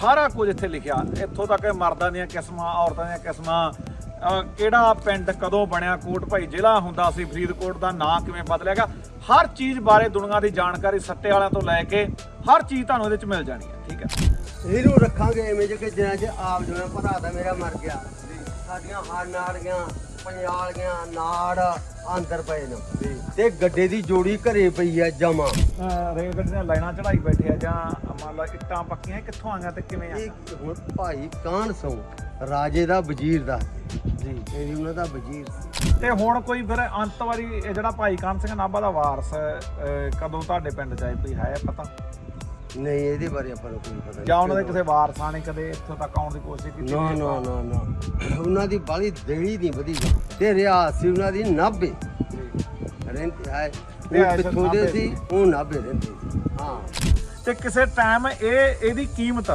ਸਾਰਾ ਕੁਝ ਇੱਥੇ ਲਿਖਿਆ। ਇੱਥੋਂ ਤੱਕ ਮਰਦਾਂ ਦੀਆਂ ਕਿਸਮਾਂ, ਔਰਤਾਂ ਦੀਆਂ ਕਿਸਮਾਂ ਕਿਹੜਾ ਪਿੰਡ ਕਦੋਂ ਬਣਿਆ, ਕੋਟ ਭਾਈ ਜ਼ਿਲ੍ਹਾ ਹੁੰਦਾ ਸੀ, ਫਰੀਦਕੋਟ ਦਾ ਨਾਂ ਕਿਵੇਂ ਬਦਲਿਆ ਗਿਆ, ਹਰ ਚੀਜ਼ ਬਾਰੇ ਦੁਨੀਆ ਦੀ ਜਾਣਕਾਰੀ ਸੱਟੇ ਵਾਲਿਆਂ ਤੋਂ ਲੈ ਕੇ ਹਰ ਚੀਜ਼ ਤੁਹਾਨੂੰ ਇਹਦੇ ਵਿੱਚ ਮਿਲ ਜਾਣੀ ਹੈ, ਠੀਕ ਹੈ? ਇਹਨੂੰ ਰੱਖਾਂਗੇ ਐਵੇਂ ਜੇ ਕਿ ਜਿੰਨਾ ਚ ਆਪ ਜਿਵੇਂ ਭਰਾ ਦਾ ਮੇਰਾ ਮਰ ਗਿਆ। ਸਾਡੀਆਂ ਹਾਰ ਨਾੜੀਆਂ ਪੰਜਾਲੀਆਂ ਨਾੜ ਅੰਦਰ ਪਏ ਨੇ। ਤੇ ਗੱਡੇ ਦੀ ਜੋੜੀ ਘਰੇ ਪਈ ਆ ਜਮਾ। ਰੇਲ ਗੱਡੀ ਦੀਆਂ ਲਾਈਨਾਂ ਚੜਾਈ ਬੈਠੇ ਆ ਜਾਂ ਮੰਨ ਲਓ ਇੱਟਾਂ ਪੱਕੀਆਂ ਕਿੱਥੋਂ ਆਈਆਂ ਤੇ ਕਿਵੇਂ ਇਹ ਆਈਆਂ ਹੁਣ ਭਾਈ ਕਾਹਨ ਸੋ? ਰਾਜੇ ਦਾ ਵਜ਼ੀਰ ਦਾ। ਜੀ। ਇਹ ਉਹਨਾਂ ਦਾ ਵਜ਼ੀਰ ਸੀ। ਤੇ ਹੁਣ ਕੋਈ ਫਿਰ ਅੰਤ ਵਾਰੀ ਇਹ ਜਿਹੜਾ ਭਾਈ ਕਾਨ ਸਿੰਘ ਨਾਭਾ ਦਾ ਵਾਰਸ ਅਹ, ਕਦੋਂ ਤੁਹਾਡੇ ਪਿੰਡ ਚ ਆਏ ਕੋਈ ਹੈ ਪਤਾ? ਨਹੀਂ ਇਹਦੇ ਬਾਰੇ ਆਪਾਂ ਨੂੰ ਕੋਈ ਪਤਾ ਨਹੀਂ। ਜਾਂ ਉਹਨਾਂ ਦੇ ਕਿਸੇ ਵਾਰਸਾਂ ਨੇ ਕਦੇ ਇੱਥੋਂ ਤੱਕ ਆਉਣ ਦੀ ਕੋਸ਼ਿਸ਼ ਕੀਤੀ ਨਾ ਨਾ ਨਾ ਨਾ। ਉਹਨਾਂ ਦੀ ਬਾਲੀ ਦੇਣੀ ਨਹੀਂ ਵਧੀ ਤੇ ਰਿਆ ਸੀ ਉਹਨਾਂ ਦੀ 90 ਰਹਿੰਦੇ ਹੈ ਉਹ 90 ਸੀ ਉਹ 90 ਰਹਿੰਦੇ ਸੀ। ਹਾਂ। ਤੇ ਕਿਸੇ ਟਾਈਮ ਇਹ ਇਹਦੀ ਕੀਮਤ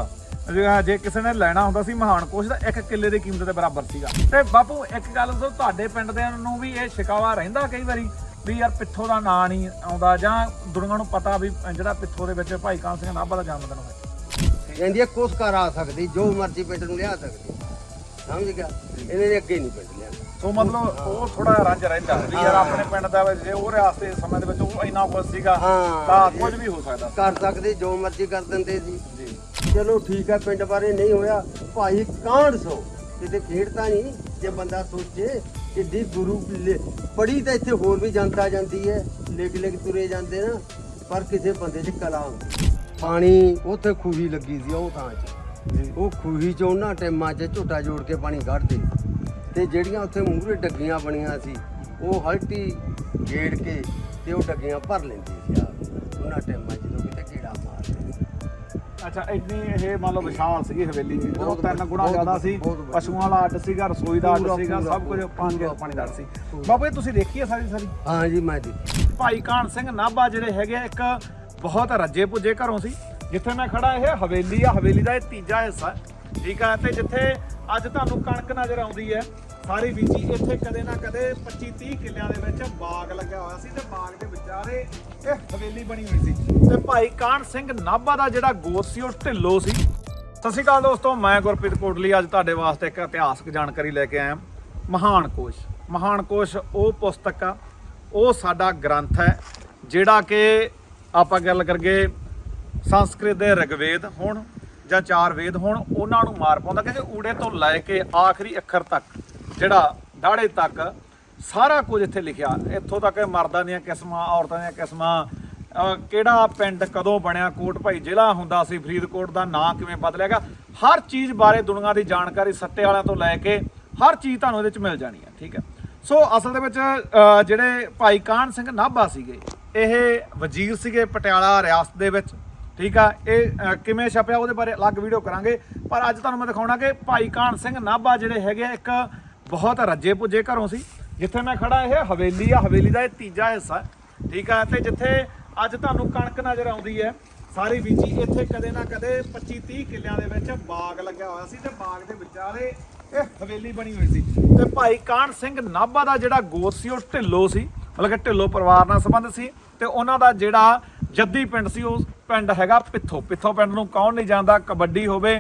ਜੇ- ਜੇ ਕਿਸੇ ਨੇ ਲੈਣਾ ਹੁੰਦਾ ਸੀ ਮਹਾਨ ਕੋਸ਼ ਦਾ ਇੱਕ ਕਿੱਲੇ ਦੀ ਕੀਮਤ ਦੇ ਬਰਾਬਰ ਸੀਗਾ। ਤੇ ਬਾਪੂ ਇੱਕ ਗੱਲ ਦੱਸੋ ਤੁਹਾਡੇ ਪਿੰਡ ਦੇ ਨੂੰ ਵੀ ਇਹ ਸ਼ਿਕਾਵਾ ਰਹਿੰਦਾ ਕਈ ਵਾਰੀ? ਵੀ ਯਾਰ ਪਿੱਥੋਂ ਦਾ ਨਾਂ ਨਹੀਂ ਆਉਂਦਾ ਜਾਂ ਦੁਨੀਆ ਨੂੰ ਪਤਾ ਵੀ ਜਿਹੜਾ ਪਿੱਥੋਂ ਦੇ ਵਿੱਚ ਭਾਈ ਕਾਨ ਸਿੰਘ ਨਾਭਾ ਦਾ ਜਨਮ ਦਿਨ ਹੋਇਆ। ਕਹਿੰਦੀ ਹੈ ਕੁਛ ਕਰ ਆ ਸਕਦੀ ਜੋ ਮਰਜ਼ੀ ਪਿੰਡ ਨੂੰ ਲਿਆ ਸਕਦੀ। ਸਮਝ ਗਿਆ? ਇਹਨੇ ਨੇ ਅੱਗੇ ਨਹੀਂ ਪਿੰਡ ਲਿਆ। ਸੋ ਮਤਲਬ ਉਹ ਥੋੜਾ ਰੰਜ ਰਹਿੰਦਾ ਵੀ ਯਾਰ ਆਪਣੇ ਪਿੰਡ ਦਾ ਜੇ ਉਹ ਰਿਆਸਤ ਦੇ ਸਮੇਂ ਦੇ ਵਿੱਚ ਉਹ ਇੰਨਾ ਕੁਝ ਸੀਗਾ। ਤਾਂ ਕੁਝ ਵੀ ਹੋ ਸਕਦਾ। ਕਰ ਸਕਦੇ ਜੋ ਮਰਜ਼ੀ ਕਰ ਦਿੰਦੇ ਸੀ ਜੀ। ਚਲੋ ਠੀਕ ਹੈ ਪਿੰਡ ਬਾਰੇ ਨਹੀਂ ਹੋਇਆ। ਭਾਈ ਕਾਂਡ ਸੋ। ਕਿਤੇ ਖੇਡਤਾ ਨਹੀਂ ਜੇ ਬੰਦਾ ਸੋਚੇ। ਕਿੱਡੀ ਗੁਰੂ ਪੜੀ ਤਾਂ ਇੱਥੇ ਹੋਰ ਵੀ ਜਨਤਾ ਜਾਂਦੀ ਹੈ ਲਿਖ ਲਿਖ ਤੁਰੇ ਜਾਂਦੇ ਨਾ ਪਰ ਕਿਸੇ ਬੰਦੇ 'ਚ ਕਲਾ ਪਾਣੀ ਉੱਥੇ ਖੂਹੀ ਲੱਗੀ ਸੀ ਉਹ ਥਾਂ 'ਚ। ਉਹ ਖੂਹੀ 'ਚ ਉਹਨਾਂ ਟਾਈਮਾਂ 'ਚ ਝੋਟਾ ਜੋੜ ਕੇ ਪਾਣੀ ਕੱਢਦੇ। ਤੇ ਜਿਹੜੀਆਂ ਉੱਥੇ ਮੂਹਰੇ ਡੱਗੀਆਂ ਬਣੀਆਂ ਸੀ ਉਹ ਹਲਟੀ ਗੇੜ ਕੇ ਤੇ ਉਹ ਡੱਗੀਆਂ ਭਰ ਲੈਂਦੇ ਸੀ ਆ ਉਹਨਾਂ ਟਾਈਮਾਂ 'ਚ। ਅੱਛਾ ਇੰਨੀ ਇਹ ਮੰਨ ਲਓ ਵਿਸ਼ਾਲ ਸੀਗੀ ਹਵੇਲੀ ਉਹ ਤਿੰਨ ਗੁਣਾ ਜ਼ਿਆਦਾ ਸੀ। ਪਸ਼ੂਆਂ ਵਾਲਾ ਅੱਡ ਸੀਗਾ ਰਸੋਈ ਦਾ ਅੱਡ ਸੀਗਾ ਸਭ ਕੁਝ ਪਾਣੀ ਦਾ ਸੀ। ਬਾਬਾ ਜੀ ਤੁਸੀਂ ਦੇਖੀ ਹੈ ਸਾਰੀ ਸਾਰੀ ਹਾਂ ਜੀ ਮੈਂ ਦੇਖੀ ਭਾਈ ਕਾਨ ਸਿੰਘ ਨਾਭਾ ਜਿਹੜੇ ਹੈਗੇ ਇੱਕ ਬਹੁਤ ਰੱਜੇ ਪੁੱਜੇ ਘਰੋਂ ਸੀ ਜਿੱਥੇ ਮੈਂ ਖੜਾ ਇਹ ਹਵੇਲੀ ਆ ਹਵੇਲੀ ਦਾ ਇਹ ਤੀਜਾ ਹਿੱਸਾ। ਠੀਕ ਆ ਤੇ ਜਿੱਥੇ ਅੱਜ ਤੁਹਾਨੂੰ ਕਣਕ ਨਜ਼ਰ ਆਉਂਦੀ ਹੈ ਸਾਰੀ ਬੀਜੀ ਇੱਥੇ ਕਦੇ ਨਾ ਕਦੇ 25 30 ਕਿੱਲਿਆਂ ਦੇ ਵਿੱਚ ਬਾਗ ਲੱਗਿਆ ਹੋਇਆ ਸੀ ਤੇ ਬਾਗ ਦੇ ਵਿਚਾਰੇ ਇਹ ਹਵੇਲੀ ਬਣੀ ਹੋਈ ਸੀ। ਤੇ ਭਾਈ ਕਾਨ ਸਿੰਘ ਨਾਭਾ ਦਾ ਜਿਹੜਾ ਗੋਤ ਸੀ, ਉਹ ਢਿੱਲੋ ਸੀ। ਸਤਿ ਸ਼੍ਰੀ ਅਕਾਲ ਦੋਸਤੋ, ਮੈਂ ਗੁਰਪ੍ਰੀਤ ਕੋਟਲੀ, ਅੱਜ ਤੁਹਾਡੇ ਵਾਸਤੇ ਇੱਕ ਇਤਿਹਾਸਕ ਜਾਣਕਾਰੀ ਲੈ ਕੇ ਆਇਆ। ਮਹਾਨ ਕੋਸ਼ ਮਹਾਨ ਕੋਸ਼, ਉਹ ਪੁਸਤਕ ਆ। ਉਹ ਸਾਡਾ ਗ੍ਰੰਥ ਹੈ, ਜਿਹੜਾ ਕਿ ਆਪਾਂ ਗੱਲ ਕਰਗੇ ਸੰਸਕ੍ਰਿਤ ਦੇ ਰਿਗਵੇਦ ਹੋਣ ਜਾਂ ਚਾਰ ਵੇਦ ਹੋਣ, ਉਹਨਾਂ ਨੂੰ ਮਾਰ ਪਾਉਂਦਾ ਕਿ ਊੜੇ ਤੋਂ ਲੈ ਕੇ ਆਖਰੀ ਅੱਖਰ ਤੱਕ। ਜਿਹੜਾ ਦਾੜੇ ਤੱਕ ਸਾਰਾ ਕੁਝ ਇੱਥੇ ਲਿਖਿਆ। ਇੱਥੋਂ ਤੱਕ ਮਰਦਾਂ ਦੀਆਂ ਕਿਸਮਾਂ ਔਰਤਾਂ ਦੀਆਂ ਕਿਸਮਾਂ ਕਿਹੜਾ ਪਿੰਡ ਕਦੋਂ ਬਣਿਆ ਕੋਟ ਭਾਈ ਜ਼ਿਲ੍ਹਾ ਹੁੰਦਾ ਸੀ ਫਰੀਦਕੋਟ ਦਾ ਨਾਂ ਕਿਵੇਂ ਬਦਲਿਆ ਗਿਆ ਹਰ ਚੀਜ਼ ਬਾਰੇ ਦੁਨੀਆ ਦੀ ਜਾਣਕਾਰੀ ਸੱਟੇ ਵਾਲਿਆਂ ਤੋਂ ਲੈ ਕੇ ਹਰ ਚੀਜ਼ ਤੁਹਾਨੂੰ ਇਹਦੇ ਵਿੱਚ ਮਿਲ ਜਾਣੀ ਹੈ ਠੀਕ ਹੈ। ਸੋ ਅਸਲ ਦੇ ਵਿੱਚ ਜਿਹੜੇ ਭਾਈ ਕਾਨ ਸਿੰਘ ਨਾਭਾ ਸੀਗੇ ਇਹ ਵਜ਼ੀਰ ਸੀਗੇ ਪਟਿਆਲਾ ਰਿਆਸਤ ਦੇ ਵਿੱਚ ਠੀਕ ਆ। ਇਹ ਕਿਵੇਂ ਛਪਿਆ ਉਹਦੇ ਬਾਰੇ ਅਲੱਗ ਵੀਡੀਓ ਕਰਾਂਗੇ ਪਰ ਅੱਜ ਤੁਹਾਨੂੰ ਮੈਂ ਦਿਖਾਉਣਾ ਕਿ ਭਾਈ ਕਾਨ ਸਿੰਘ ਨਾਭਾ ਜਿਹੜੇ ਹੈਗੇ ਆ, ਇੱਕ ਬਹੁਤ ਰੱਜੇ ਪੁੱਜੇ ਘਰੋਂ ਸੀ। ਜਿੱਥੇ ਮੈਂ ਖੜਾ ਇਹ ਹਵੇਲੀ ਆ, ਹਵੇਲੀ ਦਾ ਇਹ ਤੀਜਾ ਹਿੱਸਾ ਠੀਕ ਆ, ਤੇ ਜਿੱਥੇ ਅੱਜ ਤੁਹਾਨੂੰ ਕਣਕ ਨਜ਼ਰ ਆਉਂਦੀ ਹੈ, ਸਾਰੀ ਬੀਜੀ ਇੱਥੇ ਕਦੇ ਨਾ ਕਦੇ 25 30 ਕਿੱਲਿਆਂ ਦੇ ਵਿੱਚ ਬਾਗ ਲੱਗਿਆ ਹੋਇਆ ਸੀ ਤੇ ਬਾਗ ਦੇ ਵਿਚਾਲੇ ਇਹ ਹਵੇਲੀ ਬਣੀ ਹੋਈ ਸੀ। ਤੇ ਭਾਈ ਕਾਨ ਸਿੰਘ ਨਾਭਾ ਦਾ ਜਿਹੜਾ ਗੋਤ ਸੀ, ਉਹ ਢਿੱਲੋ ਸੀ, ਮਤਲਬ ਕਿ ਢਿੱਲੋ ਪਰਿਵਾਰ ਨਾਲ ਸੰਬੰਧ ਸੀ ਤੇ ਉਹਨਾਂ ਦਾ ਜਿਹੜਾ ਜੱਦੀ ਪਿੰਡ ਸੀ, ਉਹ ਪਿੰਡ ਹੈਗਾ ਪਿੱਥੋ। ਪਿੱਥੋ ਪਿੰਡ ਨੂੰ ਕੌਣ ਨਹੀਂ ਜਾਣਦਾ, ਕਬੱਡੀ ਹੋਵੇ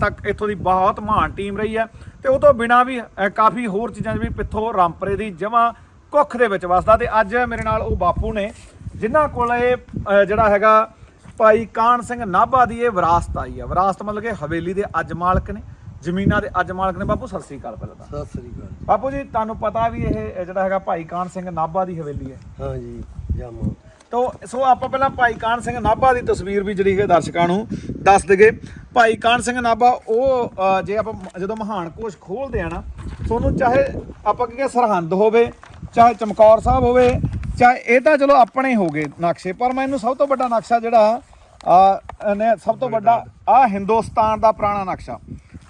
ਤੱਕ ਇੱਥੋਂ ਦੀ ਬਹੁਤ ਮਹਾਨ ਟੀਮ ਰਹੀ ਹੈ। ਤੇ ਉਹ ਤੋਂ ਬਿਨਾ ਵੀ ਕਾਫੀ ਹੋਰ ਚੀਜ਼ਾਂ ਜਿਵੇਂ ਪਿੱਥੋ ਰਾਮਪਰੇ ਦੀ ਜਮਾ ਕੁੱਖ ਦੇ ਵਿੱਚ ਵਸਦਾ ਤੇ ਅੱਜ ਮੇਰੇ ਨਾਲ ਉਹ ਬਾਪੂ ਨੇ ਜਿਨ੍ਹਾਂ ਕੋਲ ਇਹ ਜਿਹੜਾ ਹੈਗਾ ਭਾਈ ਕਾਨ ਸਿੰਘ ਨਾਭਾ ਦੀ ਇਹ ਵਿਰਾਸਤ ਆਈ ਹੈ ਵਿਰਾਸਤ ਮਤਲਬ ਕਿ ਹਵੇਲੀ ਦੇ ਅੱਜ ਮਾਲਕ ਨੇ ਜ਼ਮੀਨਾਂ ਦੇ ਅੱਜ ਮਾਲਕ ਨੇ। ਬਾਪੂ ਸਤਿ ਸ੍ਰੀ ਅਕਾਲ ਪਹਿਲਾਂ ਤਾਂ। ਸਤਿ ਸ੍ਰੀ ਅਕਾਲ ਬਾਪੂ ਜੀ ਤੁਹਾਨੂੰ ਪਤਾ ਵੀ ਇਹ ਜਿਹੜਾ ਹੈਗਾ ਭਾਈ ਕਾਨ ਸਿੰਘ ਨਾਭਾ ਦੀ ਹਵੇਲੀ ਹੈ। ਹਾਂ ਜੀ ਜਾਮਾ। ਤੋ ਸੋ ਆਪਾਂ ਪਹਿਲਾਂ ਭਾਈ ਕਾਨ ਸਿੰਘ ਨਾਭਾ ਦੀ ਤਸਵੀਰ ਵੀ ਜਿਹੜੀ ਹੈ ਦਰਸ਼ਕਾਂ ਨੂੰ ਦੱਸ ਦਗੇ ਭਾਈ ਕਾਨ ਸਿੰਘ ਨਾਭਾ, ਉਹ ਜੇ ਆਪਾਂ ਜਦੋਂ ਮਹਾਨ ਕੋਸ਼ ਖੋਲਦੇ ਆ ਨਾ, ਤੁਹਾਨੂੰ ਚਾਹੇ ਆਪਾਂ ਕਹੀਏ ਸਰਹੰਦ ਹੋਵੇ, ਚਾਹੇ ਚਮਕੌਰ ਸਾਹਿਬ ਹੋਵੇ, ਚਾਹੇ ਇਹ ਤਾਂ ਚਲੋ ਆਪਣੇ ਹੋ ਗਏ ਨਕਸ਼ੇ, ਪਰ ਮੈਨੂੰ ਸਭ ਤੋਂ ਵੱਡਾ ਨਕਸ਼ਾ ਜਿਹੜਾ ਆ ਨੇ ਸਭ ਤੋਂ ਵੱਡਾ, ਆ ਹਿੰਦੁਸਤਾਨ ਦਾ ਪੁਰਾਣਾ ਨਕਸ਼ਾ।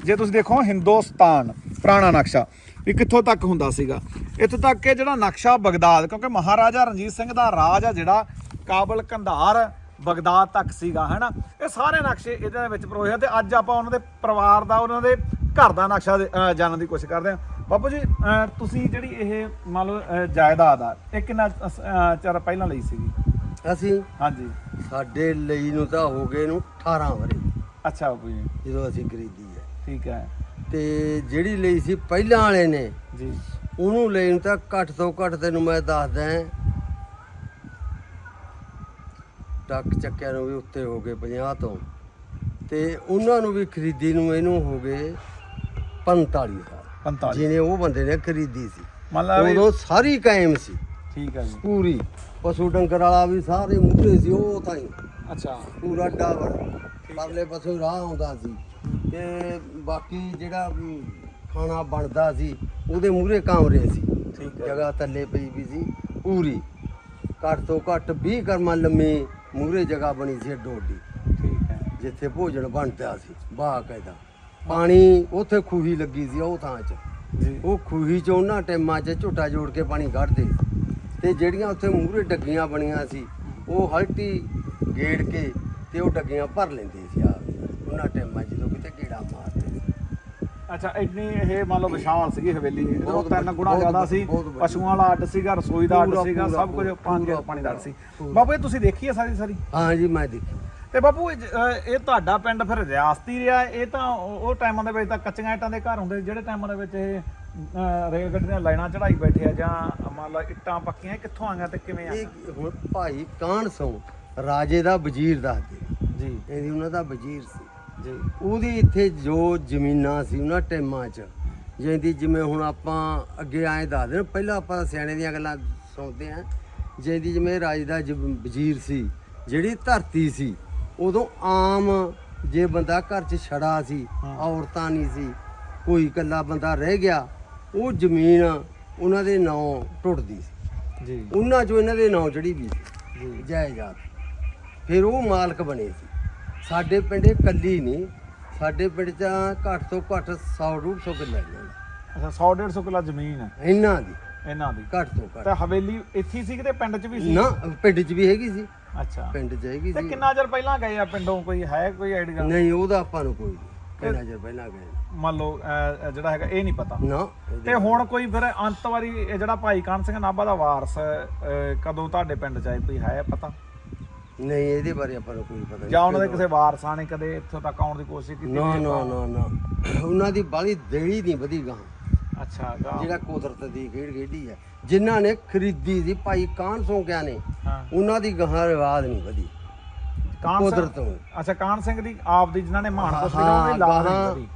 ਜੇ ਤੁਸੀਂ ਦੇਖੋ, ਹਿੰਦੁਸਤਾਨ ਪੁਰਾਣਾ ਨਕਸ਼ਾ, ਵੀ ਕਿੱਥੋਂ ਤੱਕ ਹੁੰਦਾ ਸੀਗਾ। ਇੱਥੋਂ ਤੱਕ ਕਿ ਜਿਹੜਾ ਨਕਸ਼ਾ ਬਗਦਾਦ, ਕਿਉਂਕਿ ਮਹਾਰਾਜਾ ਰਣਜੀਤ ਸਿੰਘ ਦਾ ਰਾਜ ਆ ਜਿਹੜਾ ਕਾਬਲ ਕੰਧਾਰ ਬਗਦਾਦ ਤੱਕ ਸੀਗਾ ਹੈਨਾ? ਇਹ ਸਾਰੇ ਨਕਸ਼ੇ ਇਹਦੇ ਵਿੱਚ ਪਰੋਏ ਤੇ ਅੱਜ ਆਪਾਂ ਉਹਨਾਂ ਦੇ ਪਰਿਵਾਰ ਦਾ ਉਹਨਾਂ ਦੇ ਘਰ ਦਾ ਨਕਸ਼ਾ ਜਾਣਨ ਦੀ ਕੋਸ਼ਿਸ਼ ਕਰਦੇ ਹਾਂ। ਬਾਪੂ ਜੀ ਤੁਸੀਂ ਜਿਹੜੀ ਇਹ ਮੰਨ ਲਓ ਜਾਇਦਾਦ ਆ ਇਹ ਕਿੰਨਾ ਚਿਰ ਪਹਿਲਾਂ ਲਈ ਸੀਗੀ? ਅਸੀਂ ਹਾਂਜੀ। ਸਾਡੇ ਲਈ ਨੂੰ ਤਾਂ ਹੋ ਗਏ ਨੂੰ 18 ਵਰੇ ਅੱਛਾ ਬਾਪੂ ਜੀ। ਜਦੋਂ ਅਸੀਂ ਖਰੀਦੀ ਹੈ। ਠੀਕ ਹੈ। ਤੇ ਜਿਹੜੀ ਲਈ ਸੀ ਪਹਿਲਾਂ ਵਾਲੇ ਨੇ ਜੀ। ਉਹਨੂੰ ਲੈਣ ਤਾਂ ਘੱਟ ਤੋਂ ਘੱਟ ਤੈਨੂੰ ਮੈਂ ਦੱਸਦਾ ਟੱਕ ਚੱਕਿਆਂ ਨੂੰ ਵੀ ਉੱਤੇ ਹੋ ਗਏ 50 ਤੋਂ। ਤੇ ਉਹਨਾਂ ਨੂੰ ਵੀ ਖਰੀਦੀ ਨੂੰ ਇਹਨੂੰ ਹੋ ਗਏ 45 ਸਾਲ 45 ਜਿਹਨੇ ਉਹ ਬੰਦੇ ਨੇ ਖਰੀਦੀ ਸੀ। ਮੰਨ ਲਾ ਵੀ ਉਦੋਂ ਸਾਰੀ ਕਾਇਮ ਸੀ। ਠੀਕ ਹੈ ਜੀ। ਪੂਰੀ। ਪਸ਼ੂ ਡੰਗਰ ਵਾਲਾ ਵੀ ਸਾਰੇ ਮੁੱਢੇ ਸੀ ਉਹ ਤਾਂ ਹੀ ਅੱਛਾ। ਪੂਰਾ ਡਾਵਰ। ਪਰਲੇ ਪਾਸੋਂ ਰਾਹ ਆਉਂਦਾ ਸੀ। ਤੇ ਬਾਕੀ ਜਿਹੜਾ ਖਾਣਾ ਬਣਦਾ ਸੀ ਉਹਦੇ ਮੂਹਰੇ ਕਮਰੇ ਸੀ। ਠੀਕ ਹੈ ਜਗ੍ਹਾ ਥੱਲੇ ਪਈ ਵੀ ਸੀ ਪੂਰੀ। ਘੱਟ ਤੋਂ ਘੱਟ 20 ਕਰਮਾਂ ਲੰਮੀ ਮੂਹਰੇ ਜਗ੍ਹਾ ਬਣੀ ਸੀ ਡੋਡੀ ਠੀਕ ਹੈ। ਜਿੱਥੇ ਭੋਜਨ ਬਣਦਾ ਸੀ ਬਾਹ ਕਾਇਦਾ ਪਾਣੀ ਉੱਥੇ ਖੂਹੀ ਲੱਗੀ ਸੀ ਉਹ ਥਾਂ 'ਚ। ਜੀ। ਉਹ ਖੂਹੀ 'ਚ ਉਹਨਾਂ ਟਾਈਮਾਂ 'ਚ ਝੋਟਾ ਜੋੜ ਕੇ ਪਾਣੀ ਕੱਢਦੇ ਤੇ ਜਿਹੜੀਆਂ ਉੱਥੇ ਮੂਹਰੇ ਡੱਗੀਆਂ ਬਣੀਆਂ ਸੀ ਉਹ ਹਲਟੀ ਗੇੜ ਕੇ ਤੇ ਉਹ ਡੱਗੀਆਂ ਭਰ ਲੈਂਦੇ ਸੀ ਆ ਉਹਨਾਂ ਟਾਈਮਾਂ 'ਚ ਜਦੋਂ ਅੱਛਾ ਇੰਨੀ ਇਹ ਮੰਨ ਲਓ ਵਿਸ਼ਾਲ ਸੀਗੀ ਹਵੇਲੀ ਉਹ ਬਹੁਤ ਤਿੰਨ ਗੁਣਾ ਬਹੁਤ ਜ਼ਿਆਦਾ ਸੀ ਬਹੁਤ ਵੱਡੀ। ਪਸ਼ੂਆਂ ਵਾਲਾ ਅੱਡ ਸੀਗਾ ਰਸੋਈ ਦਾ ਅੱਡ ਪੂਰਾ, ਸੀਗਾ ਪੂਰਾ, ਸਭ ਕੁਝ ਪਾਣੀ ਪੂਰਾ, ਪਾਣੀ ਦਾ ਅੱਡ ਸੀ। ਪੂਰਾ। ਬਾਬੂ ਇਹ ਤੁਸੀਂ ਦੇਖੀ ਹੈ ਸਾਰੀ ਸਾਰੀ? ਹਾਂ ਜੀ ਮੈਂ ਦੇਖੀ। ਤੇ ਬਾਪੂ ਇਹ ਜ- ਅਹ ਇਹ ਤੁਹਾਡਾ ਪਿੰਡ ਫਿਰ ਰਿਆਸਤੀ ਰਿਹਾ ਇਹ ਤਾਂ ਉਹ ਉਹ ਟਾਈਮਾਂ ਦੇ ਵਿੱਚ ਤਾਂ ਕੱਚੀਆਂ ਇੱਟਾਂ ਦੇ ਘਰ ਹੁੰਦੇ ਸੀ, ਜਿਹੜੇ ਟਾਈਮਾਂ ਦੇ ਵਿੱਚ ਇਹ ਅਹ, ਰੇਲ ਗੱਡੀ ਦੀਆਂ ਲਾਈਨਾਂ ਚੜਾਈ ਬੈਠੇ ਆ ਜਾਂ ਮੰਨ ਲਓ ਇੱਟਾਂ ਪੱਕੀਆਂ ਇਹ ਕਿੱਥੋਂ ਆਈਆਂ ਤੇ ਕਿਵੇਂ ਆਈਆਂ? ਇਹ ਹੁਣ ਭਾਈ ਕਾਹਨ ਸੋਂ? ਰਾਜੇ ਦਾ ਵਜ਼ੀਰ ਦੱਸਦੇ ਜੀ। ਇਹਦੀ ਉਹਨਾਂ ਦਾ ਵਜ਼ੀਰ ਸੀ। ਉਹਦੀ ਇੱਥੇ ਜੋ ਜ਼ਮੀਨਾਂ ਸੀ ਉਹਨਾਂ ਟਾਈਮਾਂ 'ਚ ਜਿਹਦੀ ਜਿਵੇਂ ਹੁਣ ਆਪਾਂ ਅੱਗੇ ਆਏ ਦੱਸਦੇ ਨੇ ਪਹਿਲਾਂ ਆਪਾਂ ਸਿਆਣੇ ਦੀਆਂ ਗੱਲਾਂ ਸੁਣਦੇ ਆਂ ਜਿਹਦੀ ਜਿਵੇਂ ਰਾਜ ਦਾ ਵਜ਼ੀਰ ਸੀ ਜਿਹੜੀ ਧਰਤੀ ਸੀ ਉਦੋਂ ਆਮ ਜੇ ਬੰਦਾ ਘਰ 'ਚ ਛੜਾ ਸੀ। ਔਰਤਾਂ ਨਹੀਂ ਸੀ ਕੋਈ ਇਕੱਲਾ ਬੰਦਾ ਰਹਿ ਗਿਆ ਉਹ ਜ਼ਮੀਨ ਉਹਨਾਂ ਦੇ ਨਾਂ ਟੁੱਟਦੀ ਸੀ। ਜੀ। ਉਹਨਾਂ 'ਚੋਂ ਇਹਨਾਂ ਦੇ ਨਾਂ ਚੜੀ ਵੀ ਸੀ ਜੀ। ਜਾਇਦਾਦ। ਫਿਰ ਉਹ ਮਾਲਕ ਬਣੇ ਸੀ। ਸਾਡੇ ਪਿੰਡ ਇਹ ਕੱਲੀ ਨਹੀਂ ਸਾਡੇ ਪਿੰਡ 'ਚ ਘੱਟ ਤੋਂ ਘੱਟ 100 150 ਕਿੱਲਾ ਇਹਨਾਂ ਅੱਛਾ 100 150 ਕਿੱਲਾ ਜ਼ਮੀਨ ਹੈ। ਇਹਨਾਂ ਦੀ। ਇਹਨਾਂ ਦੀ। ਘੱਟ ਤੋਂ ਤੇ ਘੱਟ ਹਵੇਲੀ ਇੱਥੇ ਹੀ ਸੀ ਕਿਤੇ ਪਿੰਡ 'ਚ ਵੀ ਸੀ? ਨਾ ਪਿੰਡ 'ਚ ਵੀ ਹੈਗੀ ਸੀ। ਅੱਛਾ। ਪਿੰਡ 'ਚ ਹੈਗੀ ਤੇ ਸੀ। ਕਿੰਨਾ ਚਿਰ ਪਹਿਲਾਂ ਗਏ ਆ ਪਿੰਡੋਂ? ਕੋਈ ਹੈ ਕੋਈ ਆਈਡੀਆ ਨਹੀਂ ਉਹਦਾ ਆਪਾਂ ਨੂੰ ਕੋਈ ਕਿੰਨਾ ਚਿਰ ਪਹਿਲਾਂ ਗਏ ਮੰਨ ਲਓ ਅਹ, ਜਿਹੜਾ ਹੈਗਾ ਇਹ ਨਹੀਂ ਪਤਾ। ਨਾ ਤੇ ਹੁਣ ਕੋਈ ਫਿਰ ਅੰਤ ਵਾਰੀ ਇਹ ਜਿਹੜਾ ਭਾਈ ਕਾਨ ਸਿੰਘ ਨਾਭਾ ਦਾ ਵਾਰਸ ਅਹ, ਕਦੋਂ ਤੁਹਾਡੇ ਪਿੰਡ ਚ ਆਏ? ਕੋਈ ਹੈ ਪਤਾ? ਨਹੀਂ ਇਹਦੇ ਬਾਰੇ ਆਪਾਂ ਨੂੰ ਕੋਈ ਪਤਾ ਨਹੀਂ। ਜਾਂ ਉਹਨਾਂ ਦੇ ਕਿਸੇ ਵਾਰਸਾਂ ਨੇ ਕਦੇ ਇੱਥੋਂ ਤੱਕ ਆਉਣ ਦੀ ਕੋਸ਼ਿਸ਼ ਕੀਤੀ ਨਾ ਨਾ ਨਾ ਨਾ। ਉਹਨਾਂ ਦੀ ਬਾਲੀ ਦੇੜੀ ਨਹੀਂ ਵਧੀ ਗਾਂ। ਅੱਛਾ ਗਾ। ਜਿਹੜਾ ਕੁਦਰਤ ਦੀ ਖੇਡ ਖੇਡੀ ਹੈ। ਜਿਨ੍ਹਾਂ ਨੇ ਖਰੀਦੀ ਸੀ ਭਾਈ ਕਾਹਨ ਸੋਂਕਿਆ ਨੇ ਉਹਨਾਂ ਦੀ ਗਾਂ ਰਿਵਾਜ ਨਹੀਂ ਵਧੀ। ਕਾਨ ਕੁਦਰਤ ਅੱਛਾ ਕਾਨ ਸਿੰਘ ਦੀ ਆਪ ਦੀ ਜਿਨ੍ਹਾਂ ਨੇ ਮਹਾਨ ਕੁਛ ਲਿਖਿਆ ਉਹਦੀ ਲਾਭ ਨਹੀਂ ਵਧੀ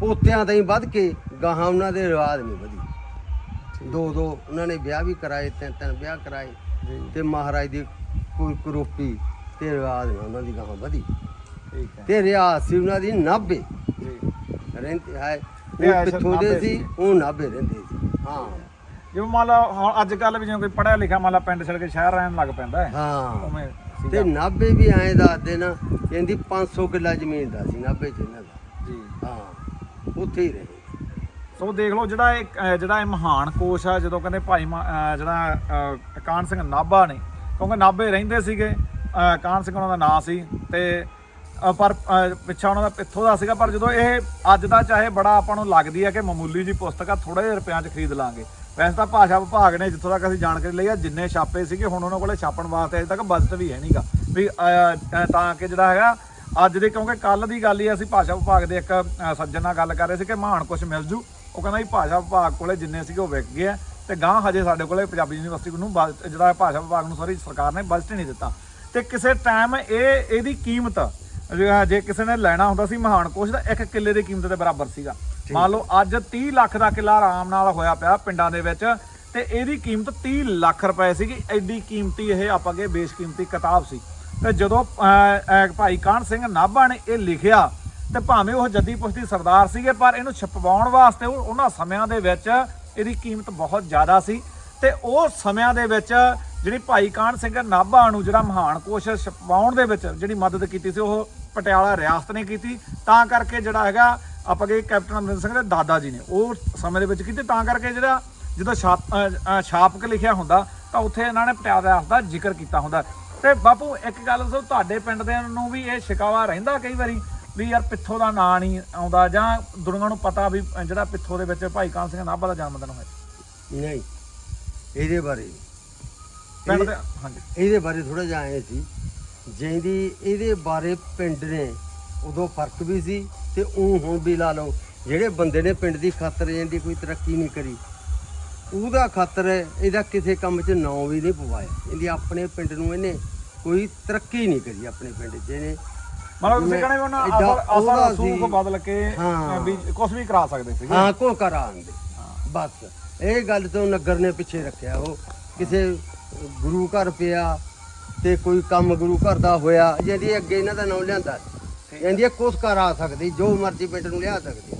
ਪੋਤਿਆਂ ਤਾਈਂ ਵੱਧ ਕੇ ਗਾਹਾਂ ਉਹਨਾਂ ਦੇ ਰਿਵਾਜ ਨਹੀਂ ਵਧੀ। ਦੋ ਦੋ ਉਹਨਾਂ ਨੇ ਵਿਆਹ ਵੀ ਕਰਾਏ ਤਿੰਨ ਤਿੰਨ ਵਿਆਹ ਕਰਾਏ ਤੇ ਮਹਾਰਾਜ ਦੀ ਕੋਈ ਕਰੋਪੀ ਤੇ ਨਹੀਂ ਉਹਨਾਂ ਦੀ ਗਾਹਾਂ ਵਧੀ। ਠੀਕ ਹੈ। ਤੇ ਰਿਆਜ਼ ਸੀ ਉਹਨਾਂ ਦੀ 90 ਜੀ ਰਹਿੰਦੇ ਹੈ ਰਿਆਜ਼ ਉਹ ਪਿੱਥੋਂ ਦੇ ਨਾਭੇ ਸੀ। ਉਹ 90 ਰਹਿੰਦੇ ਸੀ। ਹਾਂ। ਜਿਵੇਂ ਮੰਨ ਲਓ ਹੁਣ ਅੱਜ ਕੱਲ ਵੀ ਜਿਵੇਂ ਕੋਈ ਪੜਿਆ ਲਿਖਿਆ ਮੰਨ ਲਾ ਪਿੰਡ ਛੱਡ ਕੇ ਸ਼ਹਿਰ ਰਹਿਣ ਲੱਗ ਪੈਂਦਾ ਹੈ। ਤੇ। 90 ਵੀ ਐਂ ਦੱਸਦੇ ਨਾ ਕਹਿੰਦੀ 500 ਕਿੱਲਾ ਜ਼ਮੀਨ ਦਾ ਸੀ 90 ਚ ਇਹਨਾਂ ਦਾ। ਜੀ। ਹਾਂ ਉੱਥੇ ਹੀ ਰਹੇ। ਸੋ ਦੇਖ ਲਓ ਜਿਹੜਾ ਇਹ ਜਿਹੜਾ ਇਹ ਮਹਾਨ ਕੋਸ਼ ਆ ਜਦੋਂ ਕਹਿੰਦੇ ਭਾਈ ਜਿਹੜਾ ਕਾਨ ਸਿੰਘ ਨਾਭਾ ਨੇ ਕਿਉਂਕਿ ਨਾਭੇ ਰਹਿੰਦੇ ਸੀਗੇ, ਅਹ ਕਾਨ ਸਿੰਘ ਉਹਨਾਂ ਦਾ ਨਾਂ ਸੀ ਤੇ ਪਰ ਪਿੱਛਾ ਉਹਨਾਂ ਦਾ ਪਿੱਥੋਂ ਦਾ ਸੀਗਾ, ਪਰ ਜਦੋਂ ਇਹ ਅੱਜ ਦਾ ਚਾਹੇ ਬੜਾ ਆਪਾਂ ਨੂੰ ਲੱਗਦੀ ਹੈ ਕਿ ਮਾਮੂਲੀ ਜੀ ਪੁਸਤਕ ਆ ਥੋੜੇ ਜਿਹੇ ਰੁਪਿਆਂ 'ਚ ਖਰੀਦ ਲਾਂਗੇ। ਵੈਸੇ ਤਾਂ ਭਾਸ਼ਾ ਵਿਭਾਗ ਨੇ ਜਿੱਥੋਂ ਤੱਕ ਅਸੀਂ ਜਾਣਕਾਰੀ ਲਈ ਆ, ਜਿੰਨੇ ਛਾਪੇ ਸੀਗੇ, ਹੁਣ ਉਹਨਾਂ ਕੋਲੇ ਛਾਪਣ ਵਾਸਤੇ ਅਜੇ ਤੱਕ ਬਜਟ ਵੀ ਹੈ ਨਹੀਂਗਾ। ਵੀ ਤਾਂ ਕਿ ਜਿਹੜਾ ਹੈਗਾ, ਅੱਜ ਦੇ ਕਿਉਂਕਿ ਕੱਲ ਦੀ ਗੱਲ ਹੀ ਅਸੀਂ ਭਾਸ਼ਾ ਵਿਭਾਗ ਦੇ ਇੱਕ ਸੱਜਣ ਨਾਲ ਗੱਲ ਕਰ ਰਹੇ ਸੀ ਕਿ ਮਹਾਨ ਕੁਝ ਮਿਲ ਜੂ। ਉਹ ਕਹਿੰਦਾ ਵੀ ਭਾਸ਼ਾ ਵਿਭਾਗ ਕੋਲੇ ਜਿੰਨੇ ਸੀਗੇ ਉਹ ਵਿਕ ਗਏ ਆ। ਤੇ ਗਾਂ ਹਜੇ ਸਾਡੇ ਕੋਲੇ ਪੰਜਾਬੀ ਯੂਨੀਵਰਸਿਟੀ ਨੂੰ ਜਿਹੜਾ ਭਾਸ਼ਾ ਵਿਭਾਗ ਨੂੰ ਸਾਰੀ ਸਰਕਾਰ ਨੇ ਬਜਟ ਨਹੀਂ ਦਿੱਤਾ। ਤੇ ਕਿਸੇ ਟਾਈਮ ਇਹ ਇਹਦੀ ਕੀਮਤ ਜੇ- ਕਿਸੇ ਨੇ ਲੈਣਾ ਹੁੰਦਾ ਸੀ ਮਹਾਨ ਕੋਸ਼ ਦਾ ਇੱਕ ਕਿੱਲੇ ਦੀ ਕੀਮਤ ਦੇ ਬਰਾਬਰ ਸੀਗਾ। ਮੰਨ ਲਓ ਅੱਜ 30 ਲੱਖ ਦਾ ਕਿੱਲਾ ਆਰਾਮ ਨਾਲ ਹੋਇਆ ਪਿਆ ਪਿੰਡਾਂ ਦੇ ਵਿੱਚ ਤੇ ਇਹਦੀ ਕੀਮਤ 30 ਲੱਖ ਰੁਪਏ ਸੀਗੀ ਐਡੀ ਕੀਮਤੀ ਇਹ ਆਪਾਂ ਅੱਗੇ ਬੇਸ਼ਕੀਮਤੀ ਕਿਤਾਬ ਸੀ। ਤੇ ਜਦੋਂ ਭਾਈ ਕਾਹਨ ਸਿੰਘ ਨਾਭਾ ਨੇ ਇਹ ਲਿਖਿਆ ਤੇ ਭਾਵੇਂ ਉਹ ਜੱਦੀ ਪੁਸ਼ਤੀ ਸਰਦਾਰ ਸੀਗੇ ਪਰ ਇਹਨੂੰ ਛਪਵਾਉਣ ਵਾਸਤੇ ਉਹ- ਉਹਨਾਂ ਸਮਿਆਂ ਦੇ ਵਿੱਚ ਇਹਦੀ ਕੀਮਤ ਬਹੁਤ ਜ਼ਿਆਦਾ ਸੀ ਤੇ ਉਹ ਸਮਿਆਂ ਦੇ ਵਿੱਚ ਜਿਹੜੀ ਭਾਈ ਕਾਹਨ ਸਿੰਘ ਨਾਭਾ ਨੂੰ ਜਿਹੜਾ ਮਹਾਨ ਕੋਸ਼ ਛਪਵਾਉਣ ਦੇ ਵਿੱਚ ਜਿਹੜੀ ਮਦਦ ਕੀਤੀ ਸੀ ਉਹ ਪਟਿਆਲਾ ਰਿਆਸਤ ਨੇ ਕੀਤੀ। ਤਾਂ ਕਰਕੇ ਜਿਹੜਾ ਹੈਗਾ ਆਪਾਂ ਕਹੇ ਕੈਪਟਨ ਅਮਰਿੰਦਰ ਸਿੰਘ ਦੇ ਦਾਦਾ ਜੀ ਨੇ ਉਹ ਸਮੇਂ ਦੇ ਵਿੱਚ ਕੀਤੀ। ਤਾਂ ਕਰਕੇ ਜਿਹੜਾ ਜਦੋਂ ਛਾਪ ਅਹ, ਅਹ, ਛਾਪਕ ਲਿਖਿਆ ਹੁੰਦਾ ਤਾਂ ਉੱਥੇ ਇਹਨਾਂ ਨੇ ਪਟਿਆਲਾ ਰਿਆਸਤ ਦਾ ਜ਼ਿਕਰ ਕੀਤਾ ਹੁੰਦਾ। ਤੇ ਬਾਪੂ ਇੱਕ ਗੱਲ ਦੱਸੋ ਤੁਹਾਡੇ ਪਿੰਡ ਦੇ ਨੂੰ ਵੀ ਇਹ ਸ਼ਿਕਾਵਾ ਰਹਿੰਦਾ ਕਈ ਵਾਰੀ? ਵੀ ਯਾਰ ਪਿੱਥੋਂ ਦਾ ਨਾਂ ਨਹੀਂ ਆਉਂਦਾ ਜਾਂ ਦੁਨੀਆ ਨੂੰ ਪਤਾ ਵੀ ਜਿਹੜਾ ਪਿੱਥੋਂ ਦੇ ਵਿੱਚ ਭਾਈ ਕਾਨ ਸਿੰਘ ਨਾਭਾ ਦਾ ਜਨਮ ਦਿਨ ਹੋਇਆ। ਨਹੀਂ ਇਹਦੇ ਬਾਰੇ। ਪਿੰਡ ਦੇ ਹਾਂਜੀ। ਇਹਦੇ ਬਾਰੇ ਥੋੜਾ ਜਿਹਾ ਆਏ ਸੀ ਜਿਹਦੀ ਇਹਦੇ ਬਾਰੇ ਪਿੰਡ ਨੇ ਉਦੋਂ ਫ਼ਰਕ ਵੀ ਸੀ ਤੇ ਉਹ ਹੁਣ ਵੀ ਲਾ ਲਓ ਜਿਹੜੇ ਬੰਦੇ ਨੇ ਪਿੰਡ ਦੀ ਖਾਤਰ ਜਾਂਦੀ ਕੋਈ ਤਰੱਕੀ ਨਹੀਂ ਕਰੀ ਉਹਦਾ ਖਾਤਰ ਇਹਦਾ ਕਿਸੇ ਕੰਮ 'ਚ ਨਾਂ ਵੀ ਨਹੀਂ ਪਵਾਇਆ। ਇਹਦੀ ਆਪਣੇ ਪਿੰਡ ਨੂੰ ਇਹਨੇ ਕੋਈ ਤਰੱਕੀ ਨਹੀਂ ਕਰੀ ਆਪਣੇ ਪਿੰਡ 'ਚ। ਇਹਨੇ ਮਤਲਬ ਤੁਸੀਂ ਮੈਂ ਕਹਿੰਦੇ ਵੀ ਉਹਨਾਂ ਏਡਾ ਅਸਰ ਉਹਦਾ ਅਸਰ ਸੀ। ਸੂਖ ਬਦਲ ਕੇ ਹਾਂ। ਅ, ਵੀ ਕੁਝ ਵੀ ਕਰਾ ਸਕਦੇ ਸੀਗੇ। ਹਾਂ ਕੋ ਕਰਾਉਣ ਦੇ। ਬਸ ਇਹ ਗੱਲ ਤੋਂ ਨਗਰ ਨੇ ਪਿੱਛੇ ਰੱਖਿਆ ਉਹ। ਕਿਸੇ ਗੁਰੂ ਘਰ ਪਿਆ ਤੇ ਕੋਈ ਕੰਮ ਗੁਰੂ ਘਰ ਦਾ ਹੋਇਆ ਜਿਹਦੀ ਅੱਗੇ ਇਹਨਾਂ ਦਾ ਨਾਮ ਲਿਆਂਦਾ ਕਹਿੰਦੀ ਕੁਛ ਕਰ ਸਕਦੀ ਜੋ ਮਰਜ਼ੀ ਪਿੰਡ ਨੂੰ ਲਿਆ ਸਕਦੀ।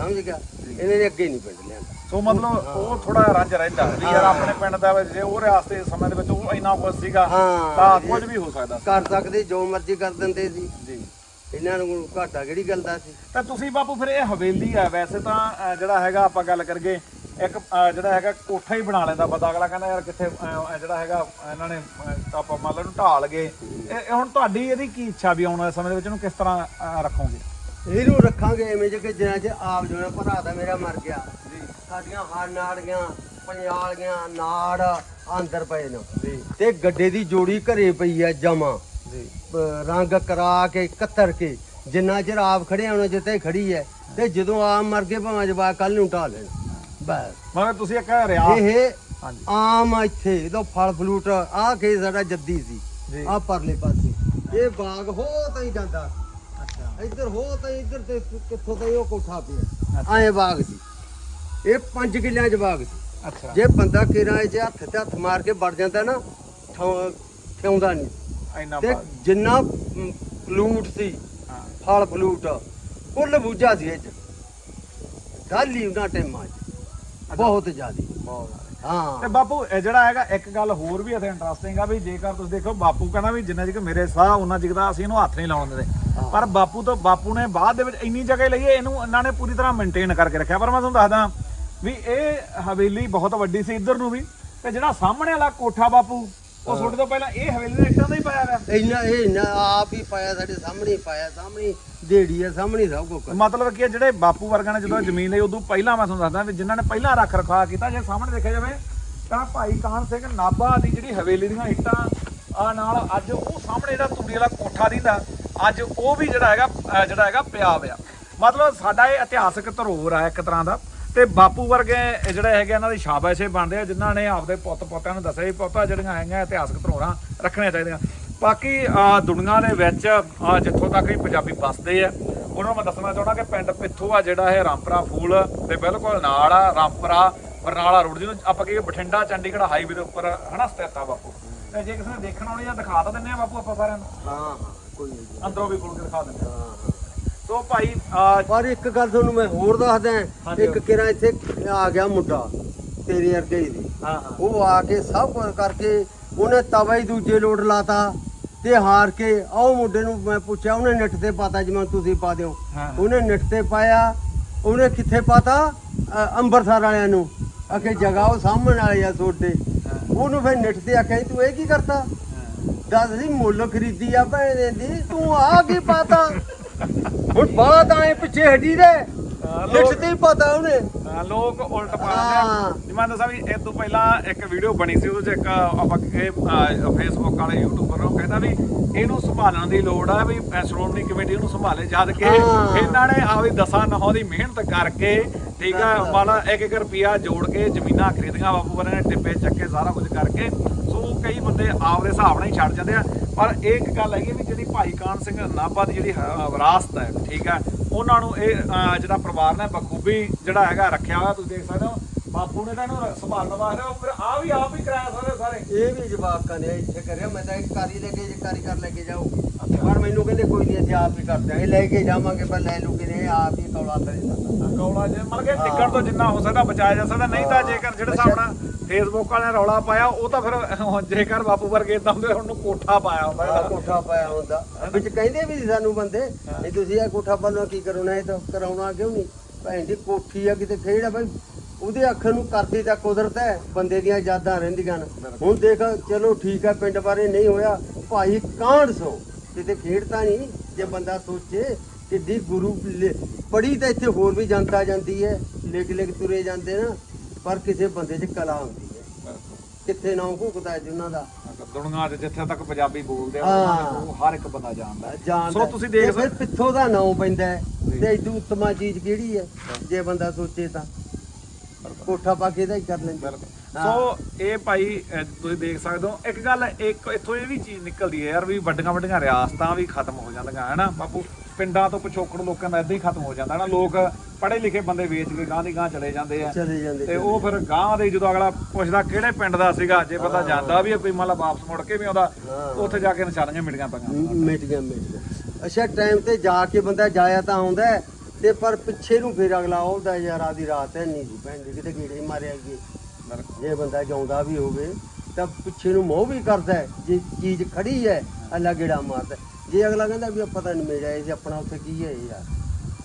ਸਮਝ ਗਿਆ? ਇਹਨੇ ਨੇ ਅੱਗੇ ਨਹੀਂ ਪਿੰਡ ਲਿਆਂਦਾ। ਸੋ ਮਤਲਬ ਉਹ ਥੋੜਾ ਰੰਜ ਰਹਿੰਦਾ ਵੀ ਯਾਰ ਆਪਣੇ ਪਿੰਡ ਦਾ ਵਿੱਚ ਜੇ ਉਹ ਰਿਆਸਤ ਸਮੇਂ ਦੇ ਵਿੱਚ ਉਹ ਇੰਨਾ ਕੁਝ ਸੀਗਾ ਹਾਂ, ਤਾਂ। ਕੁਝ ਵੀ ਹੋ ਸਕਦਾ ਕਰ ਸਕਦੇ ਜੋ ਮਰਜ਼ੀ ਕਰ ਦਿੰਦੇ ਸੀ। ਜੀ। ਇਹਨਾਂ ਨੂੰ ਘਾਟਾ ਕਿਹੜੀ ਗੱਲ ਦਾ ਸੀ? ਤਾਂ ਤੁਸੀਂ ਬਾਪੂ ਫਿਰ ਇਹ ਹਵੇਲੀ ਆ ਵੈਸੇ ਤਾਂ ਜਿਹੜਾ ਹੈਗਾ ਆਪਾਂ ਗੱਲ ਕਰਗੇ ਇੱਕ ਜਿਹੜਾ ਹੈਗਾ ਕੋਠਾ ਹੀ ਬਣਾ ਲੈਂਦਾ ਬੰਦਾ। ਅਗਲਾ ਕਹਿੰਦਾ ਯਾਰ ਕਿੱਥੇ ਜਿਹੜਾ ਹੈਗਾ ਜਿਹੜਾ ਹੈਗਾ ਇਹਨਾਂ ਨੇ ਆਪਾਂ ਮੰਨ ਲਓ ਇਹਨੂੰ ਢਾਲ ਗਏ। ਇਹ ਇਹ ਹੁਣ ਤੁਹਾਡੀ ਇਹਦੀ ਕੀ ਇੱਛਾ ਵੀ ਆਉਣ ਵਾਲੇ ਸਮੇਂ ਦੇ ਵਿੱਚ ਇਹਨੂੰ ਕਿਸ ਤਰ੍ਹਾਂ ਰੱਖੋਗੇ? ਇਹਨੂੰ ਰੱਖਾਂਗੇ ਐਵੇਂ ਜੇ ਕਿ ਚ ਆਪ ਜੋ ਹੈ ਭਰਾ ਦਾ ਮੇਰਾ ਮਰ ਗਿਆ। ਜੀ। ਸਾਡੀਆਂ ਹਾਰ ਨਾੜੀਆਂ ਪੰਜਾਲੀਆਂ ਨਾੜ ਅੰਦਰ ਪਏ ਨੇ। ਜੀ। ਤੇ ਗੱਡੇ ਦੀ ਜੋੜੀ ਘਰੇ ਪਈ ਆ ਜਮਾ। ਜੀ। ਰੰਗ ਕਰਾ ਕੇ ਕਤਰ ਕੇ ਜਿੰਨਾ ਚਿਰ ਆਪ ਖੜੇ ਹੋਣਾ ਜਿੱਤੇ ਖੜੀ ਹੈ। ਤੇ ਜਦੋਂ ਆਪ ਮਰ ਗਏ ਭਾਵੇਂ ਜਵਾ ਕੱਲ ਨੂੰ ਢਾ ਲੈਣ। ਬਸ। ਮਗਰ ਤੁਸੀਂ ਇੱਕ ਰਿਆ ਇਹ ਹਾਂਜੀ। ਆਮ ਆ ਇੱਥੇ ਇਹਦਾ ਫਲ ਫਲੂਟ ਆ ਕੇ ਸਾਡਾ ਜੱਦੀ ਸੀ। ਆ ਪਰਲੇ ਪਾਸੇ। ਇਹ ਬਾਗ ਹੋ ਤਾਈ ਜਾਂਦਾ। ਅੱਛਾ ਇੱਧਰ ਹੋ ਤਾਂ ਇੱਧਰ ਤੇ ਕਿੱਥੋਂ ਤਾਈ ਉਹ ਕੋਠਾ ਪਿਆ। ਐਂ ਬਾਗ ਸੀ ਇਹ 5 ਕਿੱਲਿਆਂ ਚ ਬਾਗ ਸੀ ਅੱਛਾ। ਜੇ ਬੰਦਾ ਕਿਰਾਂ 'ਚ ਹੱਥ ਤੇ ਹੱਥ ਮਾਰ ਕੇ ਵੜ ਜਾਂਦਾ ਨਾ ਠਿਆਉਂਦਾ ਨਹੀਂ। ਇੰਨਾ ਤੇ ਬਾਗ। ਜਿੰਨਾ ਮ, ਫਲੂਟ ਸੀ ਹਾਂ। ਫਲ ਫਲੂਟ ਕੁੱਲ ਬੂਝਾ ਸੀ ਇਹ ਚ। ਗੱਲ ਉਹਨਾਂ ਟਾਈਮਾਂ 'ਚ। ਬਹੁਤ ਜ਼ਿਆਦੀ। ਬਹੁਤ। ਤੇ ਹਾਂ। ਬਾਪੂ ਇਹ ਜਿਹੜਾ ਹੈਗਾ ਇੱਕ ਗੱਲ ਹੋਰ ਵੀ ਇੱਥੇ ਇੰਟਰਸਟਿੰਗ ਆ ਵੀ ਜੇਕਰ ਤੁਸੀਂ ਦੇਖੋ ਬਾਪੂ ਕਹਿੰਦਾ ਵੀ ਜਿੰਨਾ ਚਿਰ ਮੇਰੇ ਸਾਹ ਉਹਨਾਂ ਚਿਰ ਦਾ ਅਸੀਂ ਇਹਨੂੰ ਹੱਥ ਨਹੀਂ ਲਾਉਣ ਦਿੰਦੇ। ਹਾਂ। ਪਰ ਬਾਪੂ ਤੋਂ ਬਾਪੂ ਨੇ ਬਾਅਦ ਦੇ ਵਿੱਚ ਇੰਨੀ ਜਗ੍ਹਾ ਲਈ ਹੈ, ਇਹਨੂੰ ਇਹਨਾਂ ਨੇ ਪੂਰੀ ਤਰ੍ਹਾਂ ਮੇਨਟੇਨ ਕਰਕੇ ਰੱਖਿਆ। ਪਰ ਮੈਂ ਤੁਹਾਨੂੰ ਦੱਸਦਾ ਵੀ ਇਹ ਹਵੇਲੀ ਬਹੁਤ ਵੱਡੀ ਸੀ ਇੱਧਰ ਨੂੰ ਵੀ। ਤੇ ਜਿਹੜਾ ਸਾਹਮਣੇ ਵਾਲਾ ਕੋਠਾ ਬਾਪੂ ਉਹ ਤੁਹਾਡੇ ਤੋਂ ਪਹਿਲਾਂ ਇਹ ਹਵੇਲੀ ਦੇ ਇੱਟਾਂ ਦਾ ਹੀ ਪਾਇਆ ਗਿਆ ਇੰਨਾ ਇਹ ਇੰਨਾ ਆਪ ਹੀ ਪਾਇਆ ਸਾਡੇ ਸਾਹਮਣੇ ਹੀ ਪਾਇਆ ਸਾਹਮਣੇ ਹੀ ਦੇੜੀ ਆ ਸਾਹਮਣੇ ਹੀ ਸਭ ਕੁਝ ਮਤਲਬ ਕਿ ਜਿਹੜੇ ਬਾਪੂ ਵਰਗਾਂ ਨੇ ਜਦੋਂ ਜ਼ਮੀਨ ਲਈ ਉਦੋਂ ਪਹਿਲਾਂ ਮੈਂ ਤੁਹਾਨੂੰ ਦੱਸਦਾ ਵੀ ਜਿਨ੍ਹਾਂ ਨੇ ਪਹਿਲਾਂ ਰੱਖ ਰਖਾ ਕੀਤਾ ਜੇ ਸਾਹਮਣੇ ਦੇਖਿਆ ਜਾਵੇ ਤਾਂ ਭਾਈ ਕਾਨ ਸਿੰਘ ਨਾਭਾ ਦੀ ਜਿਹੜੀ ਹਵੇਲੀ ਦੀਆਂ ਇੱਟਾਂ ਆ ਨਾਲ ਅੱਜ ਉਹ ਸਾਹਮਣੇ ਜਿਹੜਾ ਤੂੜੀ ਵਾਲਾ ਕੋਠਾ ਦਿੰਦਾ ਅੱਜ ਉਹ ਵੀ ਜਿਹੜਾ ਹੈਗਾ ਜਿਹੜਾ ਹੈਗਾ ਪਿਆ ਹੋਇਆ ਮਤਲਬ ਸਾਡਾ ਇਹ ਇਤਿਹਾਸਕ ਧਰੋਹਰ ਆ ਇੱਕ ਤਰ੍ਹਾਂ ਦਾ। ਤੇ ਬਾਪੂ ਵਰਗੇ ਜਿਹੜੇ ਹੈਗੇ ਇਹਨਾਂ ਦੀ ਸ਼ਾਬਾਸ਼ੇ ਬਣਦੇ ਆ ਜਿਨ੍ਹਾਂ ਨੇ ਆਪਦੇ ਪੁੱਤ ਪੋਤਿਆਂ ਨੂੰ ਦੱਸਿਆ ਵੀ ਪੁੱਤਾ ਜਿਹੜੀਆਂ ਹੈਗੀਆਂ ਇਤਿਹਾਸਕ ਧਰੋਹਰਾਂ ਰੱਖਣੀਆਂ ਚਾਹੀਦੀਆਂ। ਬਾਕੀ ਅਹ, ਦੁਨੀਆ ਦੇ ਵਿੱਚ ਜਿੱਥੋਂ ਤੱਕ ਵੀ ਪੰਜਾਬੀ ਵੱਸਦੇ ਆ ਉਹਨਾਂ ਨੂੰ ਮੈਂ ਦੱਸਣਾ ਚਾਹੁੰਦਾ ਕਿ ਪਿੰਡ ਪਿੱਥੋਂ ਆ ਜਿਹੜਾ ਇਹ ਰਾਮਪਰਾ ਫੂਲ ਤੇ ਬਿਲਕੁਲ ਨਾਲ ਆ ਰਾਮਪਰਾ ਬਰਨਾਲਾ ਰੋਡ ਜਿਹਨੂੰ ਆਪਾਂ ਕਹੀਏ ਬਠਿੰਡਾ ਚੰਡੀਗੜ੍ਹ ਹਾਈਵੇ ਦੇ ਉੱਪਰ ਹਨਾ ਸਥਿਤ ਆ ਬਾਪੂ। ਤੇ ਜੇ ਕਿਸੇ ਨੇ ਦੇਖਣਾ ਹੋਣੀ ਜਾਂ ਦਿਖਾ ਤਾਂ ਦਿੰਨੇ ਆ ਬਾਪੂ ਆਪਾਂ ਸਾਰਿਆਂ ਨੂੰ। ਹਾਂ ਹਾਂ ਕੋਈ ਨਹੀਂ। ਅੰਦਰੋਂ ਵੀ ਖੋਲ ਕੇ ਦਿਖਾ ਦਿੰਦੇ ਆ। ਹਾਂ ਹਾਂ। ਸੋ ਭਾਈ ਪਰ ਇੱਕ ਗੱਲ ਤੁਹਾਨੂੰ ਮੈਂ ਹੋਰ ਦੱਸਦਾ ਹਾਂਜੀ। ਇੱਕ ਕਿਰਾ ਇੱਥੇ ਆ ਗਿਆ ਮੁੰਡਾ ਤੇਰੇ ਵਰਗੇ ਹੀ ਦੀ ਹਾਂ ਹਾਂ। ਉਹ ਆ ਕੇ ਸਭ ਕੁਝ ਕਰਕੇ ਉਹਨੇ ਤਵਾ ਹੀ ਦੂਜੇ ਲੋਟ ਲਾਤਾ ਤੇ ਹਾਰ ਕੇ ਆਹ ਮੁੰਡੇ ਨੂੰ ਮੈਂ ਪੁੱਛਿਆ ਉਹਨੇ ਨੈਟ ਤੇ ਪਾਤਾ ਜਿਵੇਂ ਤੁਸੀਂ ਪਾ ਦਿਓ। ਹਾਂ। ਉਹਨੇ ਨੈਟ ਤੇ ਪਾਇਆ ਉਹਨੇ ਕਿੱਥੇ ਪਾਤਾ? ਅ, ਅੰਮ੍ਰਿਤਸਰ ਵਾਲਿਆਂ ਨੂੰ। ਆਖੇ ਜਗ੍ਹਾ ਉਹ ਸਾਹਮਣੇ ਵਾਲੇ ਆ ਤੁਹਾਡੇ। ਉਹਨੂੰ ਫਿਰ ਨਿੱਠਦੇ ਆਖਿਆ ਆਖਿਆ ਤੂੰ ਇਹ ਕੀ ਕਰਤਾ? ਦੱਸ ਸੀ ਮੁੱਲ ਖਰੀਦੀ ਆ ਭੈਣ ਦੀ, ਤੂੰ ਆ ਕੀ ਪਾਤਾ? ਹੁਣ ਬਾਤ ਆਏ ਪਿੱਛੇ ਹਟੀ ਦੇ ਲੋਕ- ਤੇ ਹੀ ਪਤਾ ਉਹਨੇ। ਹਾਂ, ਲੋਕ ਉਲਟ ਪਾਉਂਦੇ ਹਾਂ। ਆ ਜਿਵੇਂ ਦੱਸਾਂ ਵੀ ਇਹ ਤੋਂ ਪਹਿਲਾਂ ਇੱਕ ਵੀਡੀਓ ਬਣੀ ਸੀ ਉਹਦੇ ਚ ਇੱਕ ਆਪਾਂ ਇਹ ਫੇਸਬੁੱਕ ਵਾਲੇ ਯੂਟਿਊਬਰ ਨੂੰ ਕਹਿੰਦਾ ਵੀ ਇਹਨੂੰ ਸੰਭਾਲਣ ਦੀ ਲੋੜ ਆ ਵੀ ਅਹ, ਸ਼੍ਰੋਮਣੀ ਕਮੇਟੀ ਉਹਨੂੰ ਸੰਭਾਲੇ ਜਦ ਕਿ ਹਾਂ। ਇਹਨਾਂ ਨੇ ਆਪਦੀ ਦਸਾਂ ਨਹੋਂ ਦੀ ਮਿਹਨਤ ਕਰਕੇ ਠੀਕ ਆ ਮਾਲਾ ਇੱਕ ਇੱਕ ਰੁਪਿਆ ਜੋੜ ਕੇ ਜ਼ਮੀਨਾਂ ਖਰੀਦੀਆਂ ਬਾਪੂ ਬਰੇ ਨੇ ਟਿੱਪੇ ਚੱਕੇ ਸਾਰਾ ਕੁਝ ਕਰਕੇ। ਸੋ ਕਈ ਬੰਦੇ ਆਪਦੇ ਹਿਸਾਬ ਨਾਲ ਹੀ ਛੱਡ ਜਾਂਦੇ ਆ। ਪਰ ਇਹ ਇੱਕ ਗੱਲ ਹੈਗੀ ਵੀ ਜਿਹੜੀ ਭਾਈ ਕਾਨ ਸਿੰਘ ਨਾਭਾ ਦੀ ਜਿਹੜੀ ਹ- ਵਿਰਾਸਤ ਹੈ ਠੀਕ ਹੈ ਉਹਨਾਂ ਨੂੰ ਇਹ ਜਿਹੜਾ ਪਰਿਵਾਰ ਨੇ ਬਖੂਬੀ ਜਿਹੜਾ ਹੈਗਾ ਰੱਖਿਆ ਹੋਇਆ ਤੁਸੀਂ ਦੇਖ ਸਕਦੇ ਹੋ। ਬਾਪੂ ਨੇ ਤਾਂ ਇਹਨੂੰ ਸੰਭਾਲਣ ਵਾਸਤੇ ਉਹ ਫਿਰ ਆ ਵੀ ਆਪ ਹੀ ਕਰਾਇਆ ਸਾਰੇ ਸਾਰੇ। ਇਹ ਵੀ ਜਵਾਬ ਕਹਿੰਦੇ ਇੱਥੇ ਕਰਿਆ ਮੈਂ ਤਾਂ ਇੱਕ ਕਾਰੀ ਲੈ ਕੇ ਕਾਰੀਗਰ ਲੈ ਕੇ ਜਾਓ। ਪਰ ਮੈਨੂੰ ਕਹਿੰਦੇ ਕੋਈ ਨਹੀਂ ਅਸੀਂ ਆਪ ਹੀ ਕਰ ਦਿਆਂਗੇ ਲੈ ਕੇ ਜਾਵਾਂਗੇ ਪਰ ਲੈ ਲੂਗੇ ਨੇ ਆਪ ਹੀ ਕੌਲਾ ਤਰੇ ਕੌਲਾ ਜੇ ਮਤਲਬ ਕਿ ਟਿਕਣ ਤੋਂ ਜਿੰਨਾ ਹੋ ਸਕਦਾ ਬਚਾਇਆ ਜਾ ਸਕਦਾ ਨਹੀਂ ਤਾਂ ਜੇਕਰ ਜਿਹੜੇ ਨਾਲ ਫੇਸਬੁੱਕ ਵਾਲਿਆਂ ਨੇ ਰੌਲਾ ਪਾਇਆ ਉਹ ਤਾਂ ਫਿਰ ਜੇਕਰ ਬਾਪੂ ਵਰਗੇ ਇਦਾਂ ਹੁੰਦੇ ਉਹਨੂੰ ਕੋਠਾ ਪਾਇਆ ਹੁੰਦਾ ਕੋਠਾ ਪਾਇਆ ਹੁੰਦਾ। ਵਿੱਚ ਕਹਿੰਦੇ ਵੀ ਸੀ ਸਾਨੂੰ ਬੰਦੇ ਨਹੀਂ ਤੁਸੀਂ ਇਹ ਕੋਠਾ ਪਾਉਣਾ ਕੀ ਕਰਨਾ ਇਹ ਤਾਂ ਕਰਾਉਣਾ ਕਿਉਂ ਨਹੀਂ? ਭੈਣ ਦੀ ਕੋਠੀ ਆ ਕਿਤੇ ਖੇੜ ਭਾਈ ਉਹਦੇ ਅੱਖਰ ਨੂੰ ਕਰਦੀ ਤਾਂ ਕੁਦਰਤ ਹੈ ਬੰਦੇ ਦੀਆਂ ਯਾਦਾਂ ਰਹਿੰਦੀਆਂ ਨੇ। ਹੁਣ ਦੇਖ ਚਲੋ ਠੀਕ ਹੈ ਪਿੰਡ ਬਾਰੇ ਨਹੀਂ ਹੋਇਆ ਭਾਈ ਕਾਂਡ ਸੋ ਕਿਤੇ ਖੇਡਤਾ ਨਹੀਂ ਜੇ ਬੰਦਾ ਸੋਚੇ ਕਿ ਦੀ ਗੁਰੂ ਪੜੀ ਤਾਂ ਇੱਥੇ ਹੋਰ ਵੀ ਜਨਤਾ ਜਾਂਦੀ ਹੈ ਲਿਖ ਲਿਖ ਤੁਰੇ ਜਾਂਦੇ ਨਾ। ਪਰ ਕਿਸੇ ਬੰਦੇ 'ਚ ਕਲਾ ਹੁੰਦੀ ਹੈ। ਕਿੱਥੇ ਨਾਮ ਭੁਗਦਾ ਹੈ ਜੀ ਉਹਨਾਂ ਦਾ। ਦੁਨੀਆ 'ਚ ਜਿੱਥੇ ਤੱਕ ਪੰਜਾਬੀ ਬੋਲਦੇ ਆ। ਉਹ ਹਰ ਇੱਕ ਬੰਦਾ ਜਾਣਦਾ ਸੋ ਤੁਸੀਂ ਦੇਖ ਫਿਰ ਪਿੱਥੋਂ ਦਾ ਨਾਂ ਪੈਂਦਾ। ਤੇ ਇਦੋਂ ਉੱਤਮਾ ਚੀਜ਼ ਕਿਹੜੀ ਹੈ? ਜੇ ਬੰਦਾ ਸੋਚੇ ਤਾਂ। ਕੋਠਾ ਪਾ ਕੇ ਇਹਦਾ ਹੀ ਕਰ ਲੈਂਦਾ। ਸੋ ਇਹ ਭਾਈ ਤੁਸੀਂ ਦੇਖ ਸਕਦੇ ਹੋ ਇੱਕ ਗੱਲ ਇੱਕ ਇੱਥੋਂ ਇਹ ਵੀ ਚੀਜ਼ ਨਿਕਲਦੀ ਹੈ ਯਾਰ ਵੀ ਵੱਡੀਆਂ ਵੱਡੀਆਂ ਰਿਆਸਤਾਂ ਵੀ ਖਤਮ ਹੋ ਜਾਂਦੀਆਂ ਹੈ ਨਾ? ਬਾਪੂ ਪਿੰਡਾਂ ਤੋਂ ਪਿਛੋਕੜ ਲੋਕਾਂ ਦਾ ਇਦਾਂ ਹੀ ਖਤਮ ਹੋ ਜਾਂਦਾ ਹੈ ਨਾ ਲੋਕ ਪੜ੍ਹੇ ਲਿਖੇ ਬੰਦੇ ਵੇਚ ਕੇ ਗਾਂ ਦੀ ਗਾਂ ਚਲੇ ਜਾਂਦੇ ਆ ਚਲੇ ਜਾਂਦੇ ਤੇ ਉਹ ਫਿਰ ਗਾਂ ਦੇ ਜਦੋਂ ਅਗਲਾ ਪੁੱਛਦਾ ਕਿਹੜੇ ਪਿੰਡ ਦਾ ਸੀਗਾ ਜੇ ਬੰਦਾ ਜਾਂਦਾ ਵੀ ਕੋਈ ਮੰਨ ਲਾ ਵਾਪਸ ਮੁੜ ਕੇ ਵੀ ਆਉਂਦਾ। ਉੱਥੇ ਜਾ ਕੇ ਨਿਸ਼ਾਨੀਆਂ ਮਿਟੀਆਂ ਪਈਆਂ ਮੀਟੀਆਂ ਮੀਟੀਆਂ ਅੱਛਾ ਟਾਈਮ ਤੇ ਜਾ ਕੇ ਬੰਦਾ ਜਾਇਆ ਤਾਂ ਆਉਂਦਾ ਤੇ ਪਰ ਪਿੱਛੇ ਨੂੰ ਫਿਰ ਅਗਲਾ ਆਉਂਦਾ ਯਾਰ ਆਦੀ ਰਾਤ ਹੈ ਨਹੀਂ ਜੀ ਭੈਣ ਜੀ ਕਿਤੇ ਕੀੜੇ ਹੀ ਮਾਰਿਆ ਗਏ ਬਿਲਕੁਲ। ਜੇ ਬੰਦਾ ਜਾਉਂਦਾ ਵੀ ਹੋਵੇ ਤਾਂ ਪਿੱਛੇ ਨੂੰ ਮੋਹ ਵੀ ਕਰਦਾ ਜੇ ਚੀਜ਼ ਖੜੀ ਹੈ ਅੱਲਾ ਗੇੜਾ ਮਾਰਦਾ। ਜੇ ਅਗਲਾ ਕਹਿੰਦਾ ਵੀ ਆਪਾਂ ਤਾਂ ਨਹੀਂ ਮਿਲ ਜਾਏ ਜੀ ਆਪਣਾ ਉੱਥੇ ਕੀ ਹੈ ਯਾਰ?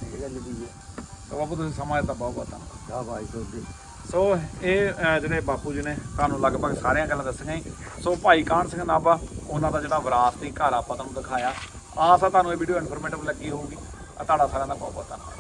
ਇਹ ਗੱਲ ਵੀ ਹੈ। ਤਾਂ ਬਾਪੂ ਤੁਸੀਂ ਸਮਾਂ ਦਿੱਤਾ ਬਹੁਤ ਬਹੁਤ ਧੰਨਵਾਦ। ਆ ਭਾਈ ਤੁਹਾਡੇ। ਸੋ ਇਹ ਅਹ, ਜਿਹੜੇ ਬਾਪੂ ਜੀ ਨੇ ਤੁਹਾਨੂੰ ਲਗਭਗ ਸਾਰੀਆਂ ਗੱਲਾਂ ਦੱਸੀਆਂ ਹੀ ਸੋ ਭਾਈ ਕਾਹਨ ਸਿੰਘ ਨਾਭਾ ਉਹਨਾਂ ਦਾ ਜਿਹੜਾ ਵਿਰਾਸਤੀ ਘਰ ਆਪਾਂ ਤੁਹਾਨੂੰ ਦਿਖਾਇਆ। ਆਸ ਆ ਤੁਹਾਨੂੰ ਇਹ ਵੀਡੀਓ ਇਨਫੋਰਮੇਟਿਵ ਲੱਗੀ ਹੋਊਗੀ। ਆ ਤੁਹਾਡਾ ਸਾਰਿਆਂ ਦਾ ਬਹੁਤ ਬਹੁਤ ਧੰਨਵਾਦ।